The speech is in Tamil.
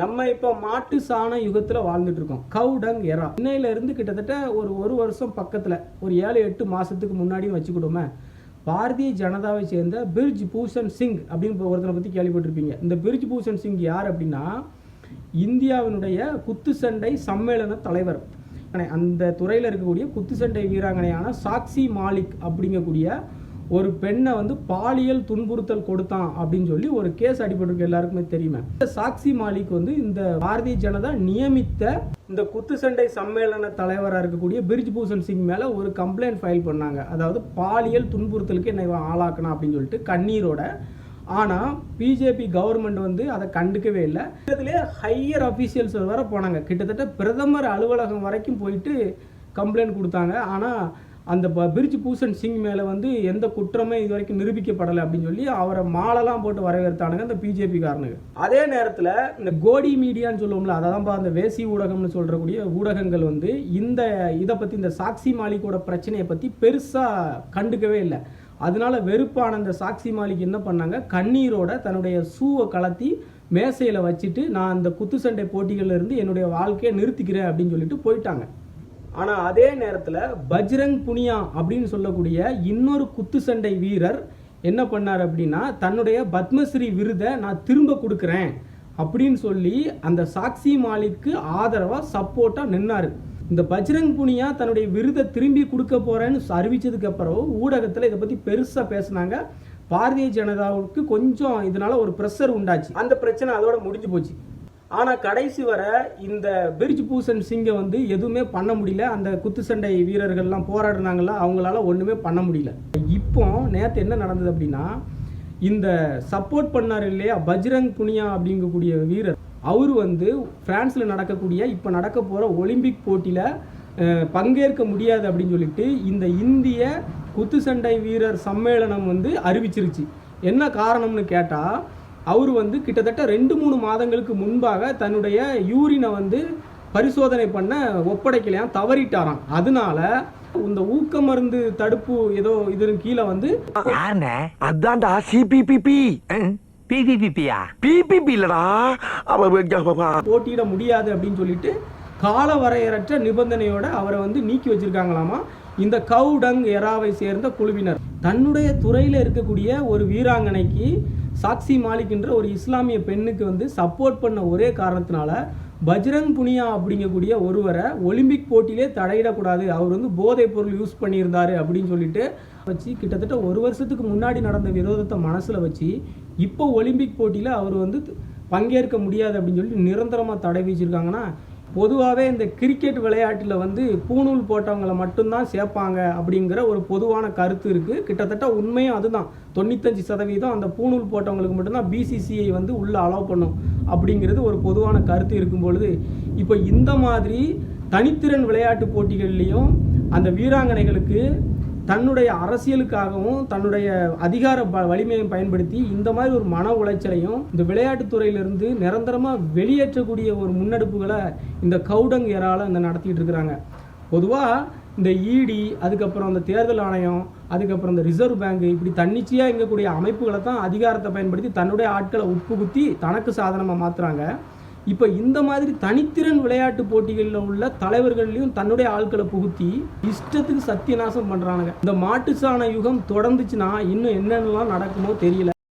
நம்ம இப்போ மாட்டு சாண யுகத்தில் வாழ்ந்துட்டு இருக்கோம். கவுடங் எரா இன்னையில இருந்து கிட்டத்தட்ட ஒரு ஒரு வருஷம் பக்கத்தில் ஒரு ஏழு எட்டு மாதத்துக்கு முன்னாடியும் வச்சுக்கிடுவோமே பாரதிய ஜனதாவை சேர்ந்த பிரிஜ் பூஷன் சிங் அப்படின்னு ஒருத்தனை பற்றி கேள்விப்பட்டிருப்பீங்க. இந்த பிரிஜ் பூஷன் சிங் யார் அப்படின்னா இந்தியாவினுடைய குத்துச்சண்டை சம்மேளன தலைவர். அந்த துறையில் இருக்கக்கூடிய குத்துச்சண்டை வீராங்கனையான சாக்சி மாலிக் அப்படிங்கக்கூடிய ஒரு பெண்ணை வந்து பாலியல் துன்புறுத்தல் கொடுத்தான் அப்படின்னு சொல்லி ஒரு கேஸ் அடிபட்டிருக்கு எல்லாருக்குமே தெரியுமே. இந்த சாக்சி மாலிக் வந்து இந்த பாரதிய ஜனதா நியமித்த இந்த குத்து சண்டை சம்மேளன தலைவராக இருக்கக்கூடிய பிரிஜ் பூஷன் சிங் மேலே ஒரு கம்ப்ளைண்ட் ஃபைல் பண்ணாங்க. அதாவது பாலியல் துன்புறுத்தலுக்கு என்னை ஆளாக்கணும் அப்படின்னு சொல்லிட்டு கண்ணீரோட. ஆனால் பிஜேபி கவர்மெண்ட் வந்து அதை கண்டுக்கவே இல்லை. இதுலேயே ஹையர் அஃபீஷியல்ஸ் வர போனாங்க. கிட்டத்தட்ட பிரதமர் அலுவலகம் வரைக்கும் போயிட்டு கம்ப்ளைண்ட் கொடுத்தாங்க. ஆனால் அந்த ப- பிரிஜ் பூஷன் சிங் மேலே வந்து எந்த குற்றமே இது வரைக்கும் நிரூபிக்கப்படலை அப்படின்னு சொல்லி அவரை மாலைலாம் போட்டு வரவேற்றானுங்க அந்த பிஜேபி காரனுங்க. அதே நேரத்தில் இந்த கோடி மீடியான்னு சொல்லுவோம்ல அதான் அந்த வேசி ஊடகம்னு சொல்கிறக்கூடிய ஊடகங்கள் வந்து இந்த இதை பற்றி இந்த சாக்சி மாலிக்கோட பிரச்சனையை பற்றி பெருசாக கண்டுக்கவே இல்லை. அதனால வெறுப்பான அந்த சாக்சி மாலிக் என்ன பண்ணாங்க கண்ணீரோட தன்னுடைய ஷூவை கலத்தி மேசையில் வச்சுட்டு நான் அந்த குத்துச்சண்டை போட்டிகளில் இருந்து என்னுடைய வாழ்க்கையை நிறுத்திக்கிறேன் அப்படின்னு சொல்லிட்டு போயிட்டாங்க. ஆனால் அதே நேரத்தில் பஜ்ரங் புனியா அப்படின்னு சொல்லக்கூடிய இன்னொரு குத்து சண்டை வீரர் என்ன பண்ணார் அப்படின்னா தன்னுடைய பத்மஸ்ரீ விருதை நான் திரும்ப கொடுக்குறேன் அப்படின்னு சொல்லி அந்த சாக்சி மாலிக்கு ஆதரவாக சப்போர்ட்டாக நின்னார். இந்த பஜ்ரங் புனியா தன்னுடைய விருதை திரும்பி கொடுக்க போகிறேன்னு அறிவித்ததுக்கப்புறம் ஊடகத்தில் இதை பற்றி பெருசாக பேசினாங்க. பாரதிய ஜனதாவுக்கு கொஞ்சம் இதனால ஒரு ப்ரெஷர் உண்டாச்சு. அந்த பிரச்சனை அதோட முடிஞ்சு போச்சு. ஆனால் கடைசி வரை இந்த பிரிஜ் பூசன் சிங்கை வந்து எதுவுமே பண்ண முடியல. அந்த குத்து சண்டை வீரர்கள்லாம் போராடினாங்களா அவங்களால ஒன்றுமே பண்ண முடியல. இப்போ நேற்று என்ன நடந்தது அப்படின்னா இந்த சப்போர்ட் பண்ணார் இல்லையா பஜ்ரங் புனியா அப்படிங்கக்கூடிய வீரர். அவர் வந்து பிரான்ஸில் நடக்கக்கூடிய இப்போ நடக்க போகிற ஒலிம்பிக் போட்டியில் பங்கேற்க முடியாது அப்படின்னு சொல்லிட்டு இந்த இந்திய குத்துச்சண்டை வீரர் சம்மேளனம் வந்து அறிவிச்சிருச்சு. என்ன காரணம்னு கேட்டால் அவர் வந்து கிட்டத்தட்ட ரெண்டு மூணு மாதங்களுக்கு முன்பாக தன்னுடைய யூரினை வந்து பரிசோதனை பண்ண ஒப்படைக்கலையாம் தவறிட்டாராம். அதனால இந்த ஊக்க மருந்து தடுப்பு ஏதோ இதன் கீழே வந்து அதான்டா சிபிபிபி பிபிபிபியா பிபிபி இல்லடா. அவ போட்டியிட முடியாது அப்படின்னு சொல்லிட்டு கால வரையறற்ற நிபந்தனையோட அவரை வந்து நீக்கி வச்சிருக்காங்களாமா? இந்த கவுடங் எராவை சேர்ந்த குழுவினர். தன்னுடைய துறையில் இருக்கக்கூடிய ஒரு வீராங்கனைக்கு சாக்சி மாலிக் என்ற ஒரு இஸ்லாமிய பெண்ணுக்கு வந்து சப்போர்ட் பண்ண ஒரே காரணத்தினால பஜ்ரங் புனியா அப்படிங்கக்கூடிய ஒருவரை ஒலிம்பிக் போட்டியிலே தடையிடக்கூடாது. அவர் வந்து போதைப் பொருள் யூஸ் பண்ணியிருந்தாரு அப்படின்னு சொல்லிட்டு வச்சு கிட்டத்தட்ட ஒரு வருஷத்துக்கு முன்னாடி நடந்த விரோதத்தை மனசில் வச்சு இப்போ ஒலிம்பிக் போட்டியில் அவர் வந்து பங்கேற்க முடியாது அப்படின்னு சொல்லிட்டு நிரந்தரமாக தடை வீச்சிருக்காங்கன்னா பொதுவாகவே இந்த கிரிக்கெட் விளையாட்டில் வந்து பூணூல் போட்டவங்களை மட்டும்தான் சேர்ப்பாங்க அப்படிங்கிற ஒரு பொதுவான கருத்து இருக்குது கிட்டத்தட்ட உண்மையும் அதுதான். தொண்ணூத்தஞ்சு சதவீதம் அந்த பூணூல் போட்டவங்களுக்கு மட்டும்தான் பிசிசிஐ வந்து உள்ளே அலோவ் பண்ணும் அப்படிங்கிறது ஒரு பொதுவான கருத்து இருக்கும் பொழுது இப்போ இந்த மாதிரி தனித்திறன் விளையாட்டு போட்டிகள்லேயும் அந்த வீராங்கனைகளுக்கு தன்னுடைய அரசியலுக்காகவும் தன்னுடைய அதிகார ப வலிமையை பயன்படுத்தி இந்த மாதிரி ஒரு மன உளைச்சலையும் இந்த விளையாட்டுத்துறையிலிருந்து நிரந்தரமாக வெளியேற்றக்கூடிய ஒரு முன்னெடுப்புகளை இந்த கவுடங் ஏரால இந்த நடத்திட்டு இருக்கிறாங்க. பொதுவாக இந்த இடி அதுக்கப்புறம் அந்த தேர்தல் ஆணையம் அதுக்கப்புறம் இந்த ரிசர்வ் பேங்க் இப்படி தன்னிச்சையாக இயங்கக்கூடிய அமைப்புகளை தான் அதிகாரத்தை பயன்படுத்தி தன்னுடைய ஆட்களை உட்புகுத்தி தனக்கு சாதனமாக மாற்றுறாங்க இப்போ இந்த மாதிரி தனித்திறன் விளையாட்டு போட்டிகளில் உள்ள தலைவர்கள்லையும் தன்னுடைய ஆட்களை புகுத்தி இஷ்டத்துக்கு சத்தியநாசம் பண்ணுறானுங்க இந்த மாட்டு சாண யுகம் தொடர்ந்துச்சுன்னா இன்னும் என்னென்னலாம் நடக்குமோ தெரியல.